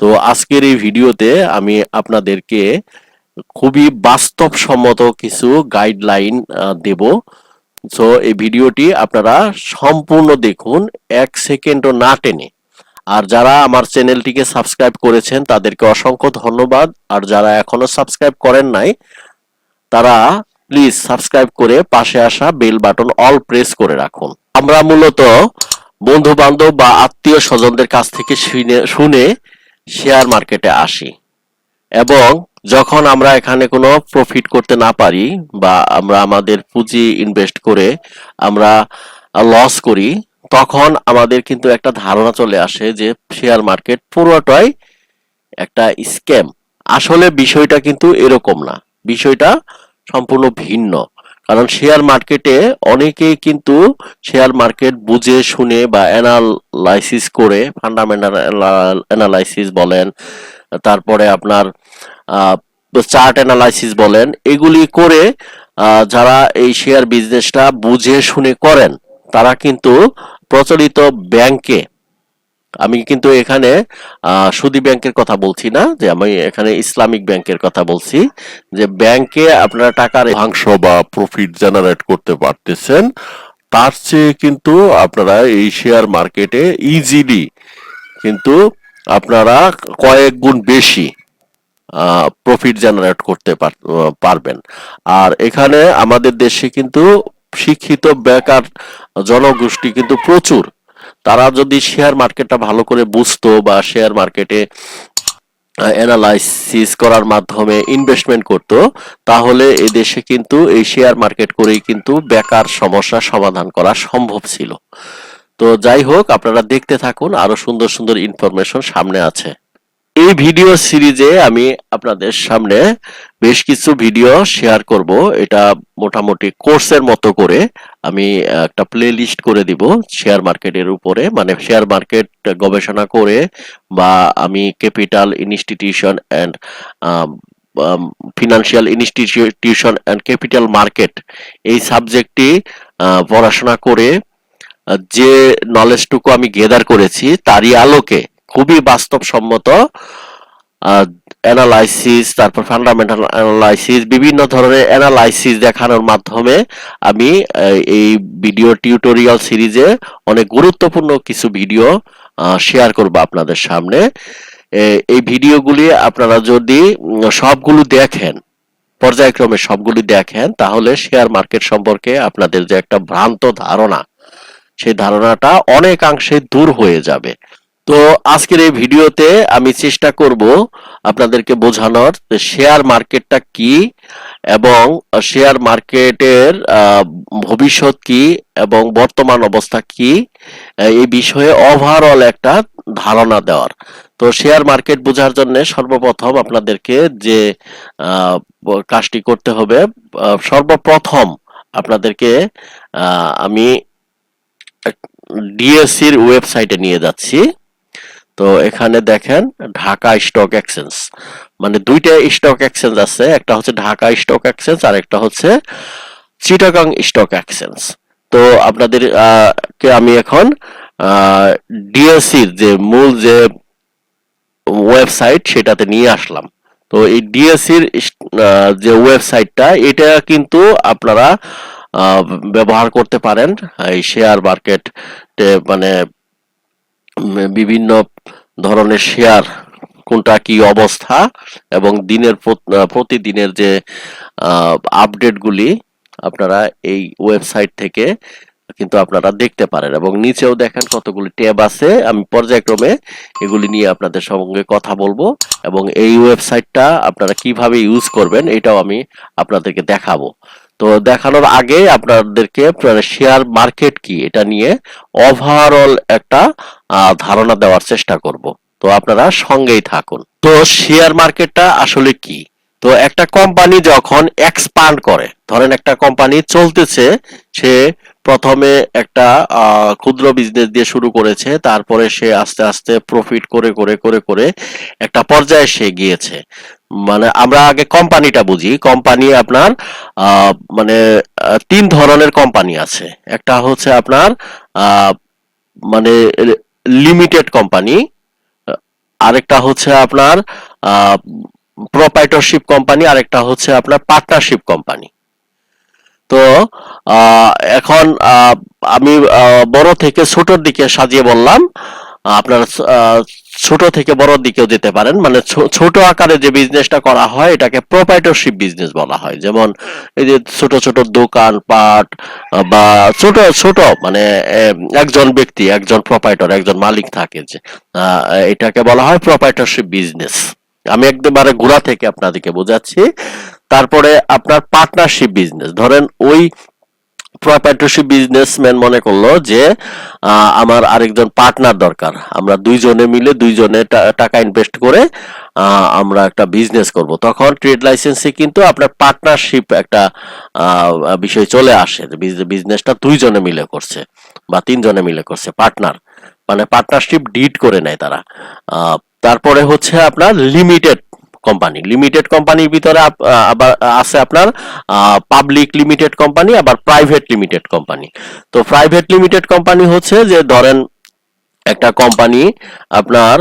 তো আজকের এই ভিডিওতে আমি আপনাদেরকে খুবই বাস্তবসম্মত কিছু গাইডলাইন দেব। সো এই ভিডিওটি আপনারা সম্পূর্ণ দেখুন, এক সেকেন্ডও না টেনে। আর যারা আমার চ্যানেলটিকে সাবস্ক্রাইব করেছেন, তাদেরকে অসংখ্য ধন্যবাদ। আর যারা এখনও সাবস্ক্রাইব করেন নাই, তারা প্লিজ সাবস্ক্রাইব করে পাশে আসা বেল বাটন অল প্রেস করে রাখুন। আমরা মূলত বন্ধু বান্ধব বা আত্মীয় স্বজনদের কাছ থেকে শুনে শুনে শেয়ার মার্কেটে আসি। এবং যখন আমরা এখানে কোনো প্রফিট করতে না পারি বা আমরা আমাদের পুঁজি ইনভেস্ট করে আমরা লস করি, তখন আমাদের কিন্তু একটা ধারণা চলে আসে যে শেয়ার মার্কেট পুরোটাই একটা স্ক্যাম আসলে বিষয়টা কিন্তু এরকম না। বিষয়টা সম্পূর্ণ ভিন্ন। কারণ শেয়ার মার্কেটে অনেকেই কিন্তু শেয়ার মার্কেট বুঝে, শুনে বা অ্যানালাইসিস করে ফান্ডামেন্টাল অ্যানালাইসিস বলেন, তারপরে আপনার চার্ট অ্যানালাইসিস বলেন, এগুলি করে যারা এই শেয়ার বিজনেসটা বুঝে, শুনে করেন, তারা কিন্তু প্রচলিত ব্যাংকে আমি কিন্তু এখানে সুদী ব্যাংকের কথা বলছি না, যে আমি এখানে ইসলামিক ব্যাংকের কথা বলছি, যে ব্যাংকে আপনারা টাকার অংশ বা প্রফিট জেনারেট করতে পারতেছেন, তার চেয়ে কিন্তু আপনারা এই শেয়ার মার্কেটে ইজিলি কিন্তু আপনারা কয়েক গুণ বেশি প্রফিট জেনারেট করতে পার- পারবেন। আর এখানে আমাদের দেশে কিন্তু শিক্ষিত বেকার জনগোষ্ঠী কিন্তু প্রচুর। তারা যদি শেয়ার মার্কেটটা ভালো করে বুঝতো বা শেয়ার মার্কেটে অ্যানালাইসিস করার মাধ্যমে ইনভেস্টমেন্ট করত, তাহলে এদেশে দেশে কিন্তু এই শেয়ার মার্কেট করেই কিন্তু বেকার সমস্যা সমাধান করা সম্ভব ছিল। তো যাই হোক, আপনারা দেখতে থাকুন, আরও সুন্দর সুন্দর ইনফরমেশন সামনে আছে। এই ভিডিও সিরিজে আমি আপনাদের সামনে বেশ কিছু ভিডিও শেয়ার করব। এটা মোটামুটি কোর্সের মতো করে আমি একটা প্লে লিস্ট করে দিব শেয়ার মার্কেটের উপরে। মানে শেয়ার মার্কেট গবেষণা করে বা আমি capital institution and financial institution and capital market এই সাবজেক্টটি পড়াশোনা করে যে নলেজটুকু আমি গেদার করেছি, তারই আলোকে খুবই বাস্তবসম্মত অ্যানালাইসিস তারপর ফান্ডামেন্টাল অ্যানালাইসিস বিভিন্ন ধরনের অ্যানালাইসিস দেখানোর মাধ্যমে আমি এই ভিডিও টিউটোরিয়াল সিরিজে অনেক গুরুত্বপূর্ণ কিছু ভিডিও শেয়ার করব আপনাদের সামনে। এই ভিডিওগুলি আপনারা যদি সবগুলো দেখেন, পর্যায়ক্রমে সবগুলি দেখেন, তাহলে শেয়ার মার্কেট সম্পর্কে আপনাদের যে একটা ভ্রান্ত ধারণা, সেই ধারণাটা অনেকাংশে দূর হয়ে যাবে। তো আজকের এই ভিডিওতে আমি চেষ্টা করব আপনাদেরকে বোঝানোর শেয়ার মার্কেটটা কি এবং শেয়ার মার্কেটের ভবিষ্যৎ কি এবং বর্তমান অবস্থা কি এই বিষয়ে ওভারঅল একটা ধারণা দেওয়ার। তো শেয়ার মার্কেট বোঝার জন্য সর্বপ্রথম আপনাদেরকে যে কাজটি করতে হবে সর্বপ্রথম আপনাদেরকে আমি ডিএসসির ওয়েবসাইটে নিয়ে যাচ্ছি। তো এখানে দেখেন ঢাকা স্টক এক্সচেঞ্জ। মানে দুইটা স্টক এক্সচেঞ্জ আছে, একটা হচ্ছে ঢাকা স্টক এক্সচেঞ্জ আর একটা হচ্ছে চিটাগাং স্টক এক্সচেঞ্জ। তো আপনাদের কে আমি এখন ডিএসসির যে মূল যে ওয়েবসাইট সেটাতে নিয়ে আসলাম। তো এই ডিএসসির যে ওয়েবসাইটটা, এটা কিন্তু আপনারা ব্যবহার করতে পারেন, এই শেয়ার মার্কেট মানে বিভিন্ন ধরনের শেয়ার, কোনটা কি অবস্থা এবং দিনের প্রতিদিনের যে আপডেটগুলি আপনারা এই ওয়েবসাইট থেকে কিন্তু আপনারা দেখতে পারেন এবং নিচেও দেখেন কতগুলি ট্যাব আছে। আমি পর্যায়ক্রমে এগুলি নিয়ে আপনাদের সঙ্গে কথা বলব এবং এই ওয়েবসাইটটা আপনারা কীভাবে ইউজ করবেন এটাও আমি আপনাদেরকে দেখাবো। তো দেখানোর আগে আপনাদেরকে শেয়ার মার্কেট কি? এটা নিয়ে ওভারঅল একটা ধারণা দেওয়ার চেষ্টা করব। তো আপনারা সঙ্গেই থাকুন। তো শেয়ার মার্কেটটা আসলে কি? তো একটা কোম্পানি যখন এক্সপান্ড করে, ধরেন একটা কোম্পানি চলতেছে, সে প্রথমে একটা ক্ষুদ্র বিজনেস দিয়ে শুরু করেছে, তারপরে সে আস্তে আস্তে প্রফিট করে করে করে করে একটা পর্যায়ে সে গিয়েছে। মানে আমরা আগে কোম্পানিটা বুঝি। কোম্পানি আপনার মানে তিন ধরনের কোম্পানি আছে। একটা হচ্ছে আপনার মানে লিমিটেড কোম্পানি আরেকটা হচ্ছে আপনার প্রোপাইটরশিপ কোম্পানি আরেকটা হচ্ছে আপনার পার্টনারশিপ কোম্পানি তো এখন আমি বড় থেকে ছোটর দিকে সাজিয়ে বললাম, আপনার ছোট থেকে বড় দিকেও যেতে পারেন। মানে ছোট আকারে যে বিজনেসটা করা হয়, এটাকে প্রোপাইটরশিপ বিজনেস বলা হয়। যেমন এই যে ছোট ছোট দোকান, পাট বা ছোট ছোট মানে একজন ব্যক্তি, একজন প্রোপাইটর একজন মালিক থাকে যে এটাকে বলা হয় প্রোপাইটরশিপ বিজনেস আমি একবারে ঘোরা থেকে আপনাদেরকে বোঝাচ্ছি। তারপরে আপনার পার্টনারশিপ বিজনেস ধরেন ওই প্রপার্টরশিপ বিজনেসম্যান মনে করল যে আমার আরেকজন পার্টনার দরকার। আমরা দুইজনে মিলে দুইজনে টাকা ইনভেস্ট করে আমরা একটা বিজনেস করব। তখন ট্রেড লাইসেন্সে কিন্তু আপনার পার্টনারশিপ একটা বিষয় চলে আসে। বিজনেসটা দুইজনে মিলে করছে বা তিনজনে মিলে করছে পার্টনার মানে পার্টনারশিপ ডিড করে নেয় তারা। তারপরে হচ্ছে আপনার লিমিটেড কোম্পানি লিমিটেড কোম্পানির ভিতরে আবার আছে আপনার পাবলিক লিমিটেড কোম্পানি আবার প্রাইভেট লিমিটেড কোম্পানি তো প্রাইভেট লিমিটেড কোম্পানি হচ্ছে যে ধরেন একটা কোম্পানি আপনার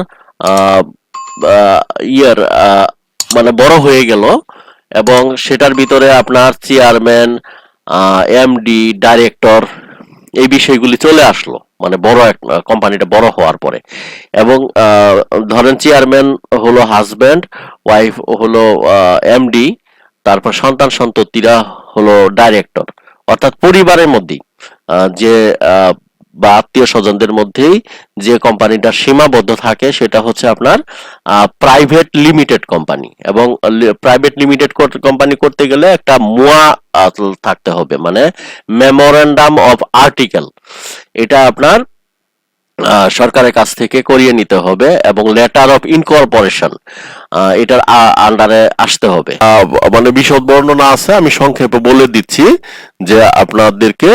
ইয়ার মানে বড় হয়ে গেল এবং সেটার ভিতরে আপনার চেয়ারম্যান এমডি ডাইরেক্টর এই বিষয়গুলি চলে আসলো। মানে বড় এক কোম্পানিটা বড় হওয়ার পরে। এবং ধরেন চেয়ারম্যান হলো হাজব্যান্ড ওয়াইফ হলো এমডি তারপর সন্তান সন্ততিরা হলো ডাইরেক্টর অর্থাৎ পরিবারের মধ্যেই আহ, যে বা আত্মীয় স্বজনদের মধ্যেই যে কোম্পানিটা সীমাবদ্ধ থাকে, সেটা হচ্ছে আপনার প্রাইভেট লিমিটেড কোম্পানি এবং প্রাইভেট লিমিটেড কোম্পানি করতে গেলে একটা মোয়া থাকতে হবে। মানে মেমোরেন্ডাম অফ আর্টিকেল এটা আপনার সরকারের কাছ থেকে করিয়ে নিতে হবে এবং লেটার অফ ইনকর্পোরেশন এটার আন্ডারে আসতে হবে। মানে বিশদ বর্ণনা আছে, আমি সংক্ষেপে বলে দিচ্ছি যে আপনাদেরকে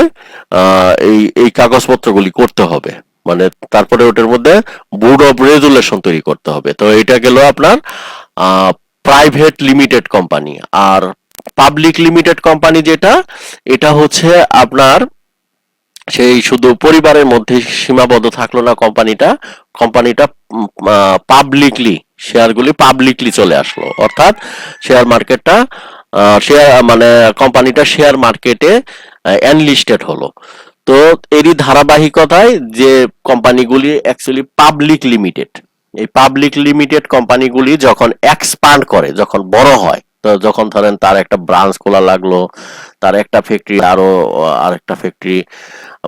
এই এই কাগজপত্রগুলি করতে হবে। মানে তারপরে ওটার মধ্যে বোর্ড অফ রেজুলেশন তৈরি করতে হবে। তো এটা গেল আপনার প্রাইভেট লিমিটেড কোম্পানি আর পাবলিক লিমিটেড কোম্পানি যেটা, এটা হচ্ছে আপনার সেই শুধু পরিবারের মধ্যে সীমাবদ্ধ থাকল না কোম্পানিটা কোম্পানিটা পাবলিকলি শেয়ারগুলি পাবলিকলি চলে আসলো। অর্থাৎ শেয়ার মার্কেটটা শেয়ার মানে কোম্পানিটা শেয়ার মার্কেটে অ্যানলিস্টেড হলো। তো এরই ধারাবাহিকতায় যে কোম্পানিগুলি অ্যাকচুয়ালি পাবলিক লিমিটেড এই পাবলিক লিমিটেড কোম্পানিগুলি যখন এক্সপান্ড করে, যখন বড় হয় যখন ধরেন তার একটা ব্রাঞ্চ খোলা লাগল, তার একটা ফ্যাক্টরি আরও আরেকটা ফ্যাক্টরি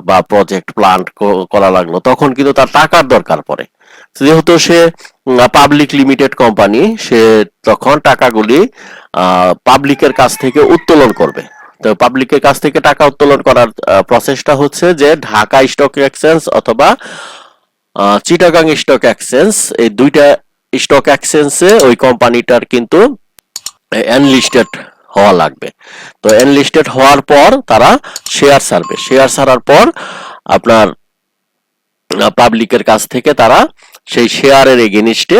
বা প্রজেক্ট প্লান্ট করা লাগল, তখন কিন্তু তার টাকার দরকার পড়ে। যেহেতু সে পাবলিক লিমিটেড কোম্পানি সে তখন টাকাগুলি পাবলিকের কাছ থেকে উত্তোলন করবে। তো পাবলিকের কাছ থেকে টাকা উত্তোলন করার প্রসেসটা হচ্ছে যে ঢাকা স্টক এক্সচেঞ্জ অথবা চিটাগাং স্টক এক্সচেঞ্জ এই দুইটা স্টক এক্সচেঞ্জে ওই কোম্পানিটার কিন্তু অ্যানলিস্টেড হওয়া লাগবে। তো এনলিস্টেড হওয়ার পর তারা শেয়ার ছাড়বে শেয়ার ছাড়ার পর আপনার পাবলিকের কাছ থেকে তারা সেই শেয়ারের এগেনিস্টে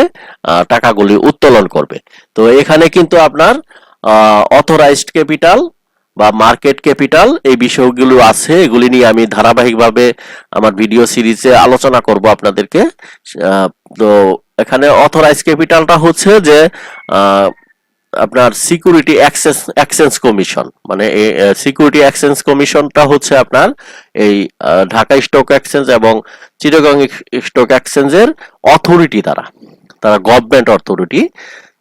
টাকাগুলি উত্তোলন করবে। তো এখানে কিন্তু আপনার অথরাইজড ক্যাপিটাল বা মার্কেট ক্যাপিটাল এই বিষয়গুলো আছে। এগুলি নিয়ে আমি ধারাবাহিকভাবে আমার ভিডিও সিরিজে আলোচনা করব আপনাদেরকে। তো এখানে অথরাইজ ক্যাপিটালটা হচ্ছে যে আপনার সিকিউরিটি অ্যাক্সেস এক্সচেঞ্জ কমিশন মানে এই সিকিউরিটি এক্সচেঞ্জ কমিশনটা হচ্ছে আপনার এই ঢাকা স্টক এক্সচেঞ্জ এবং চিটাগং স্টক এক্সচেঞ্জের অথরিটি তারা তারা গভর্নমেন্ট অথরিটি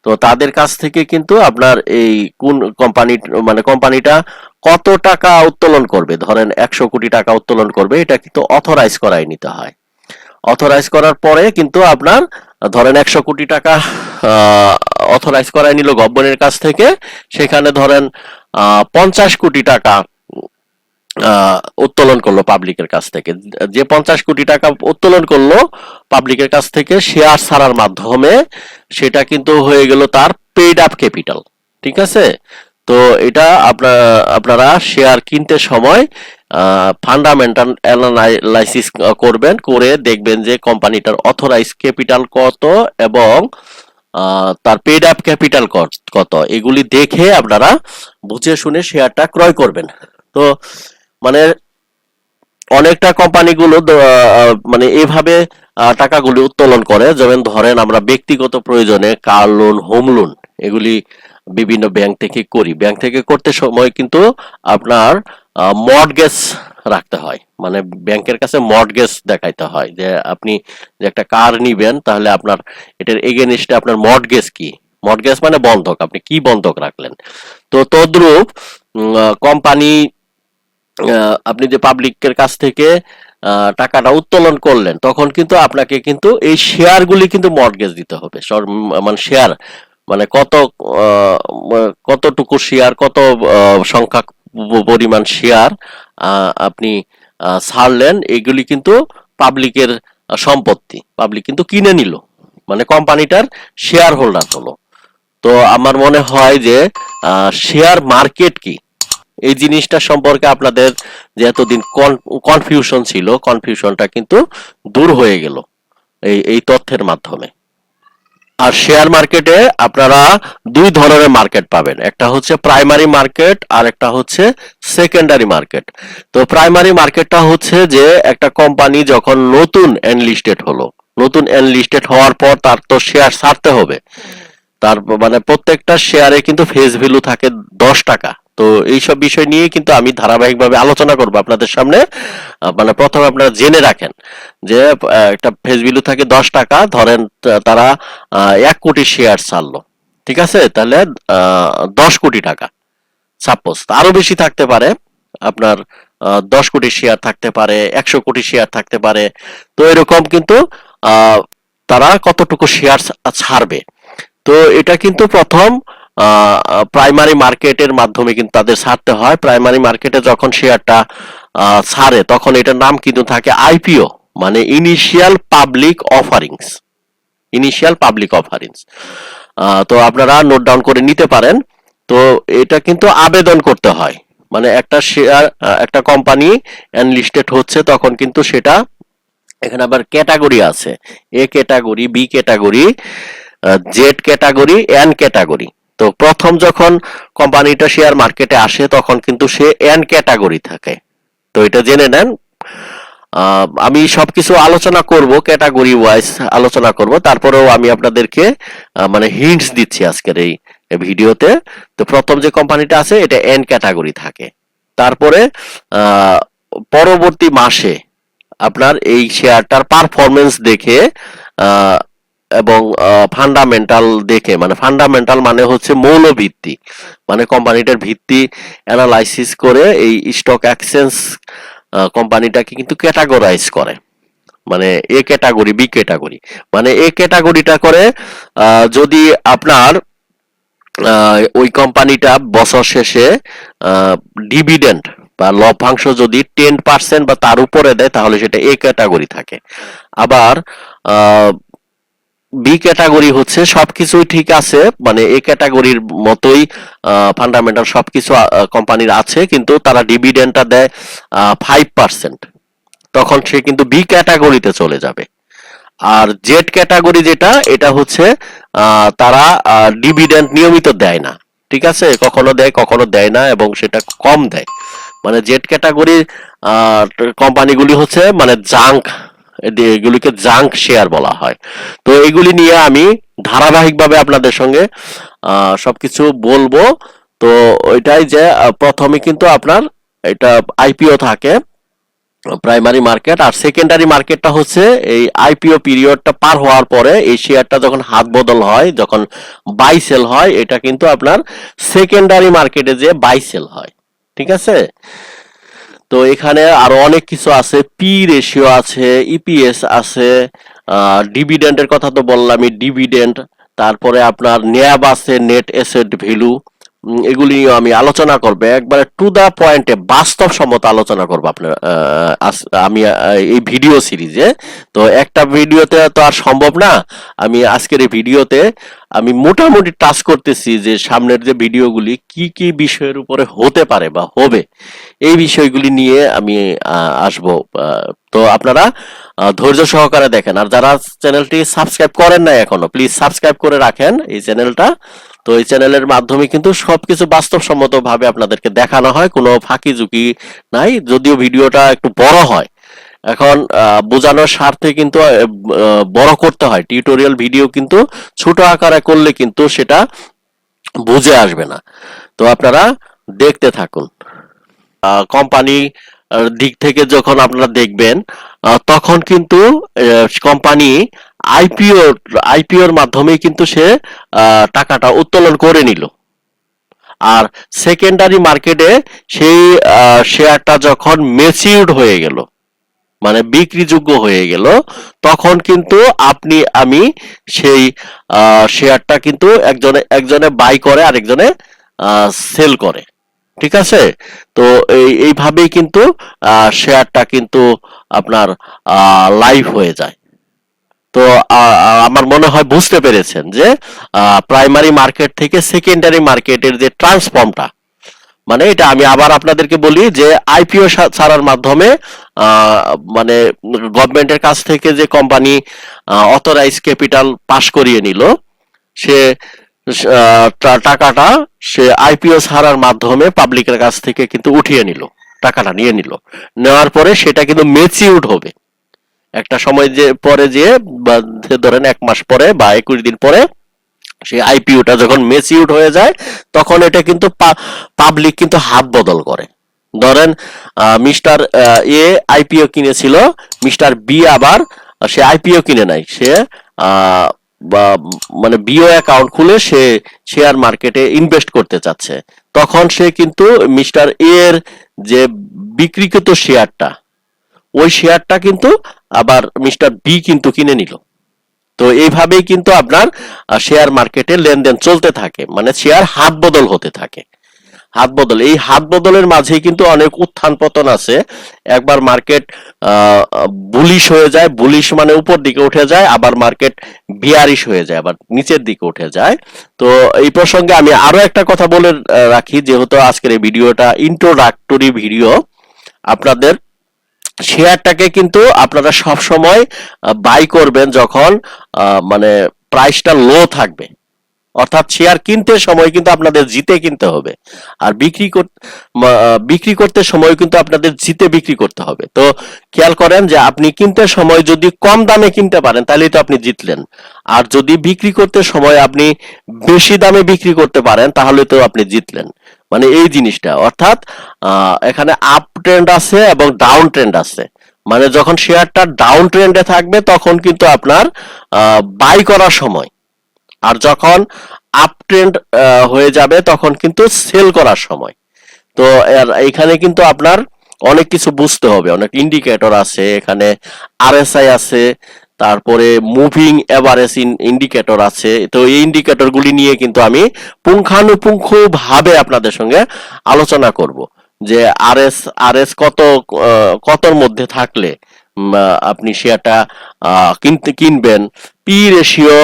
তো তাদের কাছ থেকে কিন্তু আপনার এই কোন কোম্পানি মানে কোম্পানিটা কত টাকা উত্তোলন করবে? ধরেন একশো কোটি টাকা উত্তোলন করবে, এটা কিন্তু অথরাইজ করাই নিতে হয়। অথরাইজ করার পরে কিন্তু আপনার, ধরেন একশো কোটি টাকা অথরাইজ করাই নিল গভর্নমেন্টের কাছ থেকে। সেখানে ধরেন পঞ্চাশ কোটি টাকা উত্তোলন করল পাবলিকের কাছ থেকে। যে পঞ্চাশ কোটি টাকা উত্তোলন করল পাবলিকের কাছ থেকে শেয়ার ছাড়ার মাধ্যমে, সেটা কিন্তু হয়ে গেল তার পেড আপ ক্যাপিটাল ঠিক আছে? তো এটা আপনার আপনারা শেয়ার কিনতে সময় ফান্ডামেন্টাল অ্যানালাইসিস করবেন, করে দেখবেন যে কোম্পানিটার অথরাইজ ক্যাপিটাল কত এবং তার পেড আপ ক্যাপিটাল কত এগুলি দেখে আপনারা বুঝে শুনে শেয়ারটা ক্রয় করবেন। তো মানে অনেকটা কোম্পানিগুলো মানে এভাবে টাকাগুলি উত্তোলন করে। যেমন ধরেন আমরা ব্যক্তিগত প্রয়োজনে কার লোন হোম লোন এগুলি বিভিন্ন ব্যাংক থেকে করি। ব্যাংক থেকে করতে সময় কিন্তু আপনার মর্টগেজ রাখতে হয়। মানে ব্যাংকের কাছে মর্টগেজ দেখাইতে হয় যে, আপনি যে একটা কার নিবেন, তাহলে আপনার এটার এগেনস্টে আপনার মর্টগেজ কি? মর্টগেজ মানে বন্ধক, আপনি কি বন্ধক রাখলেন? তো তদ্রূপ কোম্পানি আপনি যে পাবলিকের কাছ থেকে টাকাটা উত্তোলন করলেন, তখন কিন্তু আপনাকে কিন্তু এই শেয়ারগুলি কিন্তু মর্টগেজ দিতে হবে। মানে শেয়ার মানে কত কতটুকু শেয়ার কত সংখ্যা পরিমাণ শেয়ার আপনি ছাড়লেন এগুলি কিন্তু পাবলিকের সম্পত্তি। পাবলিক কিন্তু কিনে নিল। মানে কোম্পানিটার শেয়ার হোল্ডার হলো। তো আমার মনে হয় যে শেয়ার মার্কেট কি? এই জিনিসটা সম্পর্কে আপনাদের যে এতদিন কনফিউশন ছিল কনফিউশনটা কিন্তু দূর হয়ে গেল। এই এই তথ্যের মাধ্যমে। আর শেয়ার মার্কেটে আপনারা দুই ধরনের মার্কেট পাবেন। একটা হচ্ছে প্রাইমারি মার্কেট আর একটা হচ্ছে সেকেন্ডারি মার্কেট তো প্রাইমারি মার্কেটটা হচ্ছে যে একটা কোম্পানি যখন নতুন এনলিস্টেড হলো, নতুন এনলিস্টেড হওয়ার পর তার তো শেয়ার ছাড়তে হবে। তার মানে প্রত্যেকটা শেয়ারে কিন্তু ফেস ভ্যালু থাকে দশ টাকা। তো এইসব বিষয় নিয়ে কিন্তু আমি ধারাবাহিকভাবে আলোচনা করব আপনাদের সামনে। মানে প্রথমে আপনারা জেনে রাখেন যে একটা ফেস ভ্যালু থাকে দশ টাকা, ধরেন তারা এক কোটি শেয়ার ছাড়লো ঠিক আছে? তাহলে দশ কোটি টাকা। সাপোজ আরও বেশি থাকতে পারে। আপনার দশ কোটি শেয়ার থাকতে পারে, একশো কোটি শেয়ার থাকতে পারে। তো এরকম কিন্তু তারা কতটুকু শেয়ার ছাড়বে? তো এটা কিন্তু প্রথম প্রাইমারি মার্কেটের মাধ্যমে কিন্তু তাদের ছাড়তে হয়। প্রাইমারি মার্কেটে যখন শেয়ারটা ছাড়ে, তখন এটার নাম কিন্তু থাকে আইপিও মানে initial public offerings initial public offerings তো আপনারা নোট ডাউন করে নিতে পারেন। তো এটা কিন্তু আবেদন করতে হয়। মানে একটা শেয়ার একটা কোম্পানি অ্যানলিস্টেড হচ্ছে, তখন কিন্তু সেটা এখানে আবার ক্যাটাগরি আছে। A category B category Z category N category তো প্রথম যখন কোম্পানিটা শেয়ার মার্কেটে আসে, তখন কিন্তু সে এন ক্যাটাগরি থাকে। তো এটা জেনে নেন আমি সবকিছু আলোচনা করব, ক্যাটাগরি ওয়াইজ আলোচনা করব, তারপরেও আমি আপনাদেরকে মানে হিন্টস দিচ্ছি আজকের এই ভিডিওতে। তো প্রথম যে কোম্পানিটা আছে, এটা এন ক্যাটাগরি থাকে। তারপরে পরবর্তী মাসে আপনার এই শেয়ারটার পারফরমেন্স দেখে এবং ফান্ডামেন্টাল দেখে মানে ফান্ডামেন্টাল মানে হচ্ছে মৌলভিত্তি। মানে কোম্পানিটার ভিত্তি অ্যানালাইসিস করে এই স্টক এক্সচেঞ্জ কোম্পানিটাকে কিন্তু ক্যাটাগরাইজ করে। মানে এ ক্যাটাগরি বি ক্যাটাগরি মানে এ ক্যাটাগরিটা করে যদি আপনার ওই কোম্পানিটা বছর শেষে ডিভিডেন্ড বা লভ্যাংশ যদি টেন পার্সেন্ট বা তার উপরে দেয়, তাহলে সেটা এ ক্যাটাগরি থাকে। আবার বি ক্যাটাগরি হচ্ছে সবকিছুই ঠিক আছে মানে এ ক্যাটাগরির মতোই ফান্ডামেন্টাল সবকিছু কোম্পানির আছে, কিন্তু তারা ডিভিডেন্ডটা দেয় ফাইভ পার্সেন্ট তখন সে কিন্তু বি ক্যাটাগরিতে চলে যাবে। আর জেড ক্যাটাগরি যেটা, এটা হচ্ছে তারা ডিভিডেন্ড নিয়মিত দেয় না, ঠিক আছে? কখনো দেয় কখনো দেয় না, এবং সেটা কম দেয়। মানে জেড ক্যাটাগরির কোম্পানিগুলি হচ্ছে মানে জাঙ্ক এগুলিকে জাঙ্ক শেয়ার বলা হয়। তো এগুলি নিয়ে আমি ধারাবাহিকভাবে আপনাদের সঙ্গে সবকিছু বলব। তো ওইটাই যে প্রথমে কিন্তু আপনার এটা আইপিও থাকে প্রাইমারি মার্কেট আর সেকেন্ডারি মার্কেটটা হচ্ছে এই আইপিও পিরিয়ডটা পার হওয়ার পরে এই শেয়ারটা যখন হাত বদল হয়, যখন বাই সেল হয়, এটা কিন্তু আপনার সেকেন্ডারি মার্কেটে যে বাই সেল হয়। ঠিক আছে? তো এখানে আরও অনেক কিছু আছে পি রেশিও আছে ইপিএস আছে ডিভিডেন্ডের কথা তো বললামই ডিভিডেন্ড তারপরে আপনার ন্যাব আছে নেট এসেট ভ্যালু এগুলি আমি আলোচনা করব। একবারে টু দা পয়েন্টে বাস্তবসম্মত আলোচনা করব আপনার আমি এই ভিডিও সিরিজে তো একটা ভিডিওতে তো আর সম্ভব না। আমি আজকের এই ভিডিওতে আমি মোটামুটি টাচ করতেছি যে সামনের যে ভিডিওগুলি কি কি বিষয়ের উপরে হতে পারে বা হবে, এই বিষয়গুলি নিয়ে আমি আসব তো আপনারা ধৈর্য সহকারে দেখেন। আর যারা চ্যানেলটি সাবস্ক্রাইব করেন না এখনও প্লিজ সাবস্ক্রাইব করে রাখেন এই চ্যানেলটা তো এই চ্যানেলের মাধ্যমে কিন্তু সবকিছু বাস্তবসম্মত ভাবে আপনাদেরকে দেখানো হয়, কোনো ফাঁকি ঝুঁকি নাই, যদিও ভিডিওটা একটু বড় হয়। এখন বোঝানোর স্বার্থে কিন্তু বড় করতে হয়। টিউটোরিয়াল ভিডিও কিন্তু ছোট আকারে করলে কিন্তু সেটা বুঝে আসবে না। তো আপনারা দেখতে থাকুন। কোম্পানি দিক থেকে যখন আপনারা দেখবেন তখন কিন্তু কোম্পানি আইপিও আইপিওর মাধ্যমে কিন্তু সে টাকাটা উত্তোলন করে নিল। আর সেকেন্ডারি মার্কেটে সেই শেয়ারটা যখন মেচিউর্ড হয়ে গেল মানে বিক্রিযোগ্য হয়ে গেল, তখন কিন্তু আপনি, আমি সেই শেয়ারটা কিন্তু একজনে একজনে বাই করে, আরেকজনে সেল করে। ঠিক আছে? তো এই, এইভাবেই কিন্তু শেয়ারটা কিন্তু আপনার লাইভ হয়ে যায়। তো আমার মনে হয় বুঝতে পেরেছেন যে প্রাইমারি মার্কেট থেকে সেকেন্ডারি মার্কেটের যে ট্রান্সফর্মটা মানে এটা আমি আবার আপনাদেরকে বলি যে আইপিও ছাড়ার মাধ্যমে মানে গভর্নমেন্টের কাছ থেকে যে কোম্পানি অথরাইজ ক্যাপিটাল পাশ করিয়ে নিল, সে টাকাটা সে আইপিও ছাড়ার মাধ্যমে পাবলিকের কাছ থেকে কিন্তু উঠিয়ে নিল, টাকাটা নিয়ে নিল। নেওয়ার পরে সেটা কিন্তু মেচিউড হবে। একটা সময় যে পরে যে বা ধরেন এক মাস পরে বা একুশ দিন পরে সেই আইপিওটা যখন মেচিউড হয়ে যায়, তখন এটা কিন্তু পাবলিক কিন্তু হাত বদল করে। ধরেন মিস্টার এ আইপিও কিনেছিল মিস্টার বি আবার সে আইপিও কিনে নাই। সে মানে বিও অ্যাকাউন্ট খুলে সে শেয়ার মার্কেটে ইনভেস্ট করতে চাচ্ছে। তখন সে কিন্তু মিস্টার এর যে বিক্রিকৃত শেয়ারটা ওই শেয়ারটা কিন্তু আবার মিস্টার বি কিন্তু কিনে নিল। তো এইভাবেই কিন্তু আপনার শেয়ার মার্কেটে লেনদেন চলতে থাকে। মানে শেয়ার হাত বদল হতে থাকে। হাত বদল। এই হাত বদলের মাঝেই কিন্তু অনেক উত্থান পতন আছে। একবার মার্কেট বুলিশ হয়ে যায়। বুলিশ মানে উপর দিকে উঠে যায়, আবার মার্কেট বিয়ারিশ হয়ে যায়, আবার নিচের দিকে উঠে যায়। তো এই প্রসঙ্গে আমি আরও একটা কথা বলে রাখি, যেহেতু আজকের এই ভিডিওটা ইন্ট্রোডাক্টরি ভিডিও আপনাদের শেয়ারটাকে কিন্তু আপনারা সব সময় বাই করবেন যখন মানে প্রাইসটা লো থাকবে। অর্থাৎ শেয়ার কিনতে সময় কিন্তু আপনাদের জিতে কিনতে হবে। আর বিক্রি বিক্রি করতে সময় কিন্তু আপনাদের জিতে বিক্রি করতে হবে। তো খেয়াল করেন যে আপনি কিনতে সময় যদি কম দামে কিনতে পারেন, তাহলেই তো আপনি জিতলেন। আর যদি বিক্রি করতে সময় আপনি বেশি দামে বিক্রি করতে পারেন, তাহলে তো আপনি জিতলেন। মানে এই জিনিসটা। অর্থাৎ এখানে আপ ট্রেন্ড আছে এবং ডাউন ট্রেন্ড আছে। মানে যখন শেয়ারটা ডাউন ট্রেন্ডে থাকবে, তখন কিন্তু আপনার বাই করার সময়। আর যখন আপ ট্রেন্ড হয়ে যাবে, তখন কিন্তু সেল করার সময়। তো এখানে কিন্তু আপনার অনেক কিছু বুঝতে হবে। অনেক ইন্ডিকেটর আছে, এখানে আরএসআই আছে তারপরে মুভিং এভারেজ ইন্ডিকেটর আছে। তো এই ইন্ডিকেটর গুলি নিয়ে কিন্তু আমি পুঙ্খানুপুঙ্খ ভাবে আপনাদের সঙ্গে আলোচনা করব যে আরএস আরএস কত, কতর মধ্যে থাকলে আপনি শেয়ারটা কিনতে, কিনবেন পি রেশিও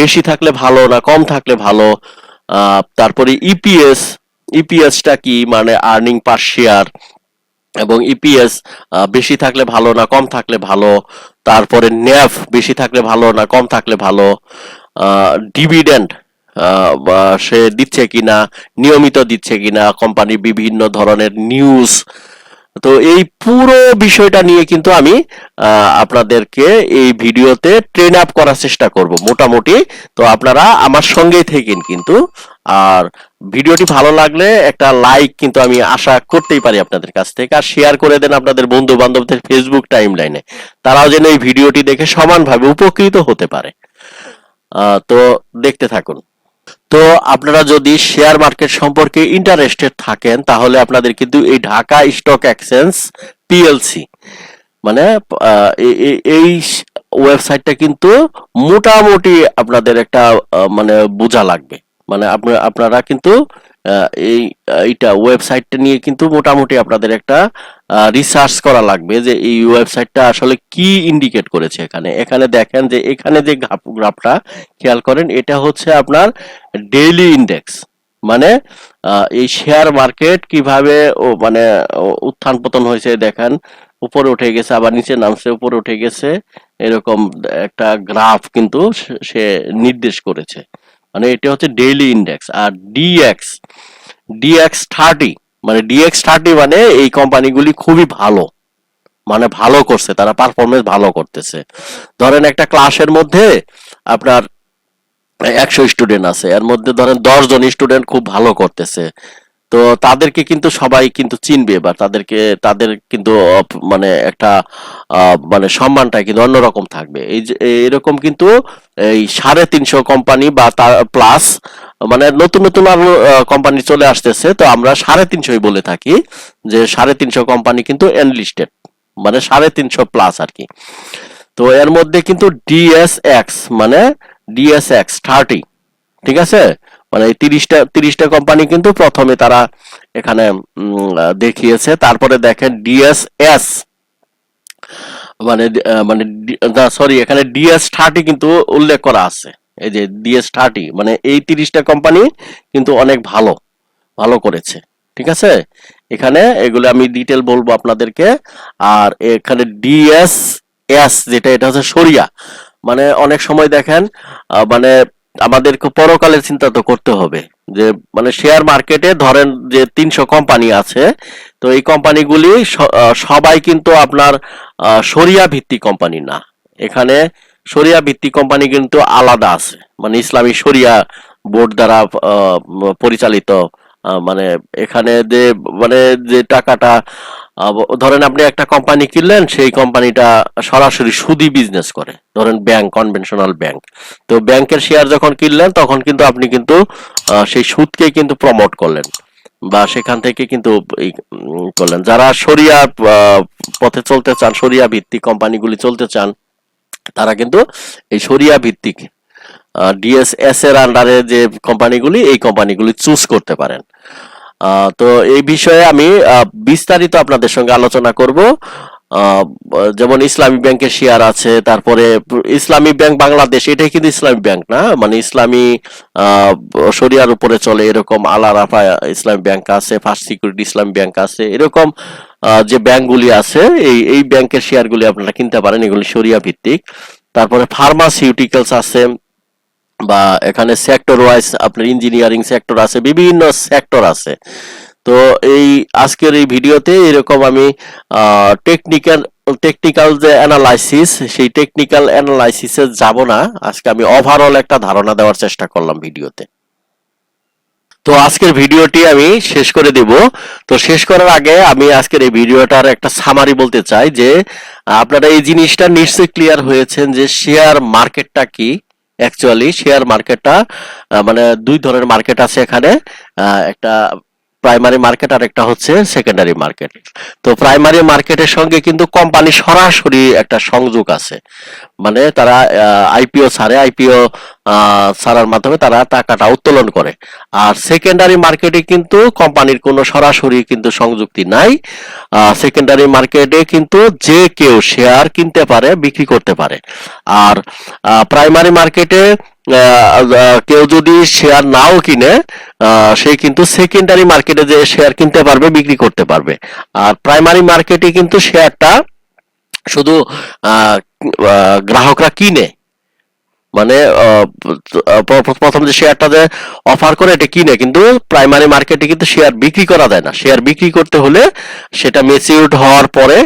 বেশি থাকলে ভালো না কম থাকলে ভালো তারপরে ইপিএস ইপিএসটা কি মানে আর্নিং পার শেয়ার এবং ইপিএস বেশি থাকলে ভালো না কম থাকলে ভালো তারপরে ন্যাফ বেশি থাকলে ভালো না কম থাকলে ভালো? ডিভিডেন্ড সে দিচ্ছে কিনা, নিয়মিত দিচ্ছে কিনা কোম্পানি বিভিন্ন ধরনের নিউজ তো এই পুরো বিষয়টা নিয়ে কিন্তু আমি আপনাদেরকে এই ভিডিওতে ট্রেন আপ করার চেষ্টা করব মোটামুটি। তো আপনারা আমার সঙ্গেই থেকেন কিন্তু। আর ভিডিওটি ভালো লাগলে একটা লাইক কিন্তু আমি আশা করতেই পারি আপনাদের কাছ থেকে। আর শেয়ার করে দেন আপনাদের বন্ধু বান্ধবদের ফেসবুক টাইম লাইনে তারাও যেন এই ভিডিওটি দেখে সমানভাবে উপকৃত হতে পারে। তো দেখতে থাকুন। তো আপনারা যদি শেয়ার মার্কেট সম্পর্কে ইন্টারেস্টেড থাকেন, তাহলে আপনাদের কিন্তু এই ঢাকা স্টক এক্সচেঞ্জ পিএলসি মানে এই ওয়েবসাইটটা কিন্তু মোটামুটি আপনাদের একটা মানে বোঝা লাগবে। মানে আপনারা কিন্তু এই, এইটা ওয়েবসাইটটা নিয়ে কিন্তু মোটামুটি আপনাদের একটা রিসার্চ করা লাগবে যে এই ওয়েবসাইটটা আসলে কি ইন্ডিকেট করেছে এখানে। এখানে দেখেন যে এখানে যে গ্রাফ গ্রাফটা খেয়াল করেন, এটা হচ্ছে আপনার ডেইলি ইন্ডেক্স মানে এই শেয়ার মার্কেট কীভাবে মানে উত্থান পতন হয়েছে, দেখেন, উপরে উঠে গেছে, আবার নিচে নামছে, উপরে উঠে গেছে, এরকম একটা গ্রাফ কিন্তু সে নির্দেশ করেছে। মানে এটা হচ্ছে ডেইলি ইন্ডেক্স আর ডিএক্স ডিএক্স থার্টি মানে ডিএক্স থার্টি মানে এই কোম্পানিগুলি খুবই ভালো। মানে ভালো করছে, তারা পারফরমেন্স ভালো করতেছে। ধরেন একটা ক্লাসের মধ্যে আপনার একশো স্টুডেন্ট আছে, এর মধ্যে ধরেন দশ জন স্টুডেন্ট খুব ভালো করতেছে। তো তাদেরকে কিন্তু সবাই কিন্তু চিনবে বা তাদেরকে, তাদের কিন্তু মানে একটা মানে সম্মানটা কিন্তু অন্যরকম থাকবে। এই যে এরকম কিন্তু এই সাড়ে তিনশো কোম্পানি বা তার প্লাস মানে নতুন নতুন আরও কোম্পানি চলে আসতেছে। তো আমরা সাড়ে তিনশোই বলে থাকি যে সাড়ে তিনশো কোম্পানি কিন্তু এনলিস্টেড মানে সাড়ে তিনশো প্লাস আর কি। তো এর মধ্যে কিন্তু ডিএসএক্স মানে ডিএসএক্স থার্টি ঠিক আছে? মানে এই তিরিশটা তিরিশটা কোম্পানি কিন্তু প্রথমে তারা এখানে দেখিয়েছে। তারপরে দেখেন ডিএসএস মানে মানে সরি এখানে ডিএস থার্টি কিন্তু উল্লেখ করা আছে। এই যে ডিএস থার্টি মানে এই তিরিশটা কোম্পানি কিন্তু অনেক ভালো ভালো করেছে। ঠিক আছে? এখানে এগুলো আমি ডিটেল বলব আপনাদেরকে। আর এখানে ডিএস এস যেটা এটা হচ্ছে সরিয়া। মানে অনেক সময় দেখেন মানে আমাদেরকে পরকালের চিন্তা তো করতে হবে। যে মানে শেয়ার মার্কেটে ধরেন যে তিনশো কোম্পানি আছে, তো এই কোম্পানিগুলি সবাই কিন্তু আপনার সরিয়া ভিত্তিক কোম্পানি না। এখানে সরিয়া ভিত্তিক কোম্পানি কিন্তু আলাদা আছে। মানে ইসলামী সরিয়া বোর্ড দ্বারা পরিচালিত মানে এখানে যে মানে যে টাকাটা ধরেন আপনি একটা কোম্পানি কিনলেন, সেই কোম্পানিটা সরাসরি সুদি বিজনেস করে। ধরেন ব্যাংক কনভেনশনাল ব্যাংক তো ব্যাংকের শেয়ার যখন কিনলেন, তখন কিন্তু আপনি কিন্তু সেই সুদকে কিন্তু প্রমোট করলেন। বা সেখান থেকে কিন্তু করলেন। যারা সরিয়া পথে চলতে চান সরিয়া ভিত্তিক কোম্পানিগুলি চলতে চান, তারা কিন্তু এই সরিয়া ভিত্তিক ডিএসএস এর আন্ডারে যে কোম্পানিগুলি এই কোম্পানিগুলি চুজ করতে পারেন। তো এই বিষয়ে আমি বিস্তারিত আপনাদের সঙ্গে আলোচনা করব। যেমন ইসলামী ব্যাংকের শেয়ার আছে, তারপরে ইসলামী ব্যাংক বাংলাদেশ, এটাই কিন্তু ইসলামী ব্যাংক না? মানে ইসলামী শরিয়ার উপরে চলে এরকম আল আরাফা ইসলামী ব্যাংক আছে ফার্স্ট সিকিউরিটি ইসলামী ব্যাংক আছে, এরকম যে ব্যাংকগুলি আছে, এই এই ব্যাংকের শেয়ারগুলি আপনারা কিনতে পারেন, এগুলি শরিয়া ভিত্তিক। তারপরে ফার্মাসিউটিক্যালস আছে বা এখানে সেক্টর ওয়াইজ আপনার ইঞ্জিনিয়ারিং সেক্টর আছে, বিভিন্ন সেক্টর আছে। তো এই আজকের এই ভিডিওতে এরকম আমি টেকনিক্যাল টেকনিক্যাল যে অ্যানালাইসিস সেই টেকনিক্যাল অ্যানালাইসিসে যাব না। আজকে আমি ওভারঅল একটা ধারণা দেওয়ার চেষ্টা করলাম ভিডিওতে। তো আজকের ভিডিওটি আমি শেষ করে দেব। তো শেষ করার আগে আমি আজকের এই ভিডিওটার একটা সামারি বলতে চাই যে, আপনারা এই জিনিসটা নিশ্চয়ই ক্লিয়ার হয়েছেন যে শেয়ার মার্কেটটা কি। অ্যাকচুয়ালি শেয়ার মার্কেটটা মানে দুই ধরনের মার্কেট আছে এখানে। একটা প্রাইমারি মার্কেট আর একটা হচ্ছে সেকেন্ডারি মার্কেট তো প্রাইমারি মার্কেটের সঙ্গে কিন্তু কোম্পানি সরাসরি একটা সংযোগ আছে। মানে তারা আইপিও ছাড়ে আইপিও ছাড়ার মাধ্যমে তারা টাকাটা উত্তোলন করে। আর সেকেন্ডারি মার্কেটে কিন্তু কোম্পানির কোনো সরাসরি কিন্তু সংযুক্তি নাই। সেকেন্ডারি মার্কেটে কিন্তু যে কেউ শেয়ার কিনতে পারে, বিক্রি করতে পারে। আর প্রাইমারি মার্কেটে কেউ যদি শেয়ার নাও কিনে সে কিন্তু সেকেন্ডারি মার্কেটে যে শেয়ার কিনতে পারবে, বিক্রি করতে পারবে। আর প্রাইমারি মার্কেটে কিন্তু শেয়ারটা শুধু গ্রাহকরা কিনে। মানে প্রথম যে শেয়ারটা যে অফার করে, এটা কিনে। কিন্তু প্রাইমারি মার্কেটে কিন্তু শেয়ার বিক্রি করা যায় না। শেয়ার বিক্রি করতে হলে সেটা মেচিউরড হওয়ার পরে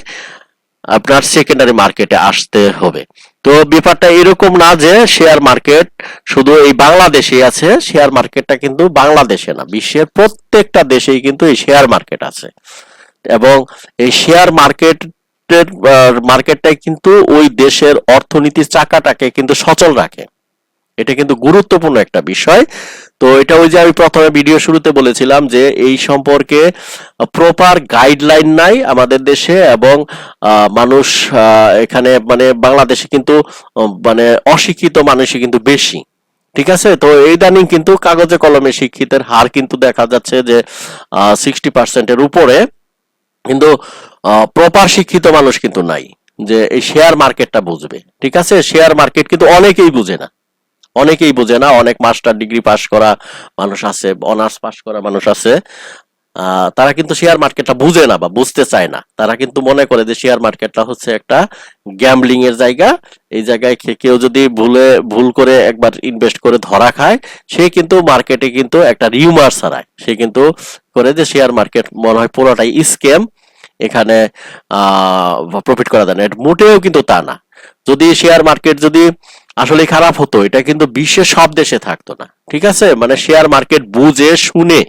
আপনার সেকেন্ডারি মার্কেটে আসতে হবে। তো ব্যাপারটা এরকম না যে শেয়ার মার্কেট শুধু এই বাংলাদেশেই আছে শেয়ার মার্কেটটা কিন্তু বাংলাদেশে না, বিশ্বের প্রত্যেকটা দেশেই কিন্তু এই শেয়ার মার্কেট আছে। এবং এই শেয়ার মার্কেট মার্কেটটাই কিন্তু ওই দেশের অর্থনীতির চাকাটাকে কিন্তু সচল রাখে। এটা কিন্তু গুরুত্বপূর্ণ একটা বিষয়। তো এটা ওই যে আমি প্রথমে ভিডিও শুরুতে বলেছিলাম যে এই সম্পর্কে প্রপার গাইডলাইন নাই আমাদের দেশে এবং মানুষ এখানে মানে বাংলাদেশে কিন্তু মানে অশিক্ষিত মানুষই কিন্তু বেশি। ঠিক আছে? তো ইদানিং কিন্তু কাগজে কলমে শিক্ষিতের হার কিন্তু দেখা যাচ্ছে যে সিক্সটি পার্সেন্টের উপরে। কিন্তু প্রপার শিক্ষিত মানুষ কিন্তু নাই যে এই শেয়ার মার্কেটটা বুঝবে। ঠিক আছে? শেয়ার মার্কেট কিন্তু অনেকেই বুঝে না। অনেকেই বোঝে না, অনেক মাস্টার ডিগ্রি পাস করা মানুষ আছে অনার্স পাস করা মানুষ আছে। তারা কিন্তু শেয়ার মার্কেটটা বুঝে না বা বুঝতে চায় না। তারা কিন্তু মনে করে যে শেয়ার মার্কেটটা হচ্ছে একটা গ্যাম্বলিং এর জায়গা। এই জায়গায় কেউ যদি ভুলে, ভুল করে একবার ইনভেস্ট করে ধরা খায়, সে কিন্তু মার্কেটে কিন্তু একটা রিউমার ছাড়ায়। সে কিন্তু করে যে শেয়ার মার্কেট মনে হয় পুরোটাই স্ক্যাম এখানে প্রফিট করা যায় না। মোটেও কিন্তু তা না। যদি শেয়ার মার্কেট যদি আসলে খারাপ হতো। এটা কিন্তু বিশ্বের সব দেশে থাকতো না। ঠিক আছে? মানে শেয়ার মার্কেট বুঝে শুনে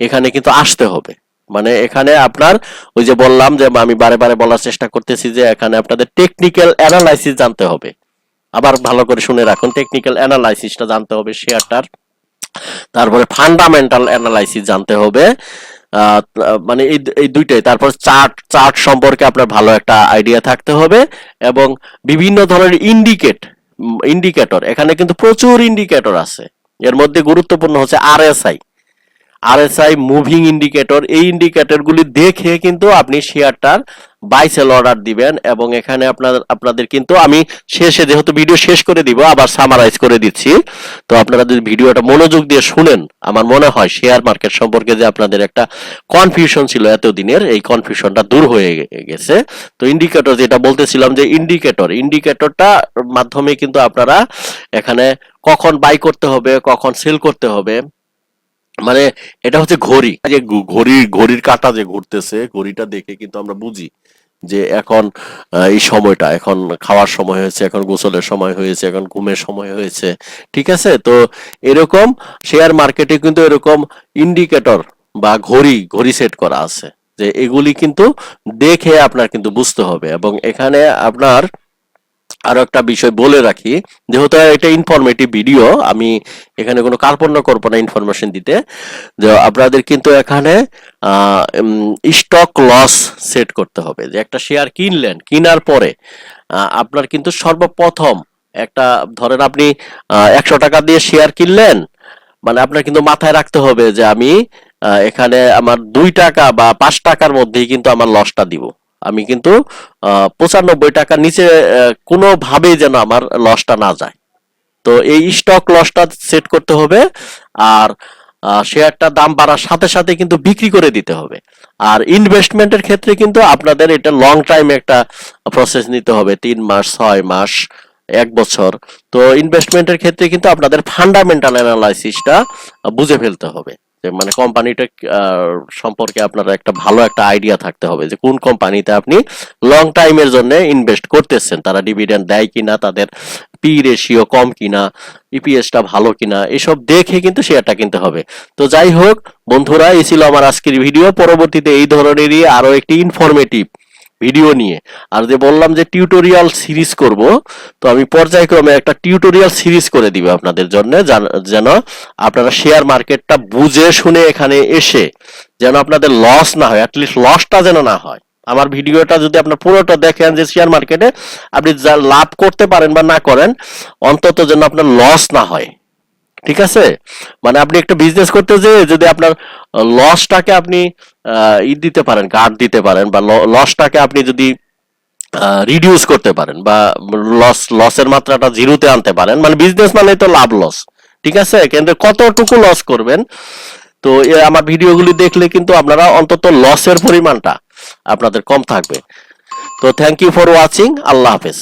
এখানে কিন্তু আসতে হবে। মানে এখানে আপনার ওই যে বললাম যে আমি বারে বারে বলার চেষ্টা করতেছি যে এখানে আপনাদের টেকনিক্যাল অ্যানালাইসিস জানতে হবে। আবার ভালো করে শুনে রাখুন টেকনিক্যাল অ্যানালাইসিসটা জানতে হবে শেয়ারটার তারপরে ফান্ডামেন্টাল অ্যানালাইসিস জানতে হবে। মানে এই এই দুইটাই। তারপর চার্ট চার্ট সম্পর্কে আপনার ভালো একটা আইডিয়া থাকতে হবে এবং বিভিন্ন ধরনের ইন্ডিকেট ইন্ডিকেটর এখানে কিন্তু প্রচুর ইন্ডিকেটর আছে। এর মধ্যে গুরুত্বপূর্ণ হচ্ছে আরএসআই আরএসআই মুভিং ইন্ডিকেটর এই ইন্ডিকেটরগুলি দেখে কিন্তু আপনি শেয়ারটার বাই সেল অর্ডার দিবেন এবং এখানে আপনার, আপনাদের কিন্তু আমি শেষে যেহেতু ভিডিও শেষ করে দিব, আবার সামারাইজ করে দিচ্ছি। তো আপনারা যদি ভিডিওটা মনোযোগ দিয়ে শুনেন, আমার মনে হয় শেয়ার মার্কেট সম্পর্কে যে আপনাদের একটা কনফিউশন ছিল এতদিনের, এই কনফিউশনটা দূর হয়ে গেছে। তো ইন্ডিকেটর যেটা বলতেছিলাম যে ইন্ডিকেটর ইন্ডিকেটরটা মাধ্যমে কিন্তু আপনারা এখানে কখন বাই করতে হবে, কখন সেল করতে হবে মানে এটা হচ্ছে ঘড়ি। যে ঘড়ির ঘড়ির কাঁটা যে ঘুরতেছে, ঘড়িটা দেখে কিন্তু আমরা বুঝি যে এখন এই সময়টা, এখন খাওয়ার সময় হয়েছে, এখন গোসলের সময় হয়েছে, এখন ঘুমের সময় হয়েছে, ঠিক আছে? তো এরকম শেয়ার মার্কেটে কিন্তু এরকম ইন্ডিকেটর বা ঘড়ি ঘড়ি সেট করা আছে। যে এগুলি কিন্তু দেখে আপনার কিন্তু বুঝতে হবে এবং এখানে আপনার আরও একটা বিষয় বলে রাখি, যেহেতু এটা ইনফরমেটিভ ভিডিও আমি এখানে কোনো কার্পণ্য করব না ইনফরমেশন দিতে। যে আপনাদের কিন্তু এখানে স্টক লস সেট করতে হবে। যে একটা শেয়ার কিনলেন, কিনার পরে আপনার কিন্তু সর্বপ্রথম একটা, ধরেন আপনি একশো টাকা দিয়ে শেয়ার কিনলেন মানে আপনার কিন্তু মাথায় রাখতে হবে যে আমি এখানে আমার দুই টাকা বা পাঁচ টাকার মধ্যেই কিন্তু আমার লসটা দিব। আমি কিন্তু পঁচানব্বই টাকার নিচে আহ, কোনোভাবেই যেন আমার লসটা না যায়। তো এই স্টক লসটা সেট করতে হবে আর শেয়ারটার দাম বাড়ার সাথে সাথে কিন্তু বিক্রি করে দিতে হবে। আর ইনভেস্টমেন্টের ক্ষেত্রে কিন্তু আপনাদের এটা লং টাইম একটা প্রসেস নিতে হবে তিন মাস ছয় মাস এক বছর। তো ইনভেস্টমেন্টের ক্ষেত্রে কিন্তু আপনাদের ফান্ডামেন্টাল অ্যানালাইসিসটা বুঝে ফেলতে হবে। যে মানে কোম্পানিটা সম্পর্কে আপনার একটা ভালো একটা আইডিয়া থাকতে হবে যে কোন কোম্পানিতে আপনি লং টাইমের জন্য ইনভেস্ট করতেছেন। তারা ডিভিডেন্ড দেয় কিনা, তাদের পি রেশিও কম কিনা ইপিএসটা ভালো কিনা, এসব দেখে কিন্তু শেয়ারটা কিনতে হবে। তো যাই হোক, বন্ধুরা, এই ছিল আমার আজকের ভিডিও পরবর্তীতে এই ধরনেরই আরও একটি ইনফরমেটিভ ভিডিও নিয়ে। আর যে বললাম যে টিউটোরিয়াল সিরিজ করব, তো আমি পর্যায়ক্রমে একটা টিউটোরিয়াল সিরিজ করে দিব আপনাদের জন্য যেন আপনারা শেয়ার মার্কেটটা বুঝে শুনে এখানে এসে যেন আপনাদের লস না হয় অ্যাটলিস্ট লসটা যেন না হয়। আমার ভিডিওটা যদি আপনার পুরোটা দেখেন যে শেয়ার মার্কেটে আপনি যা লাভ করতে পারেন বা না করেন, অন্তত যেন আপনার লস না হয়। ঠিক আছে? মানে আপনি একটা বিজনেস করতে যে যদি আপনার লসটাকে আপনি ই দিতে পারেন গার্ড দিতে পারেন, বা লসটাকে আপনি যদি রিডিউস করতে পারেন, বা লস লসের মাত্রাটা জিরোতে আনতে পারেন মানে বিজনেস মানে তো লাভ লস ঠিক আছে? কিন্তু কতটুকু লস করবেন? তো আমার ভিডিওগুলি দেখলে কিন্তু আপনারা অন্তত লসের পরিমাণটা আপনাদের কম থাকবে। তো থ্যাংক ইউ ফর ওয়াচিং আল্লাহ হাফেজ।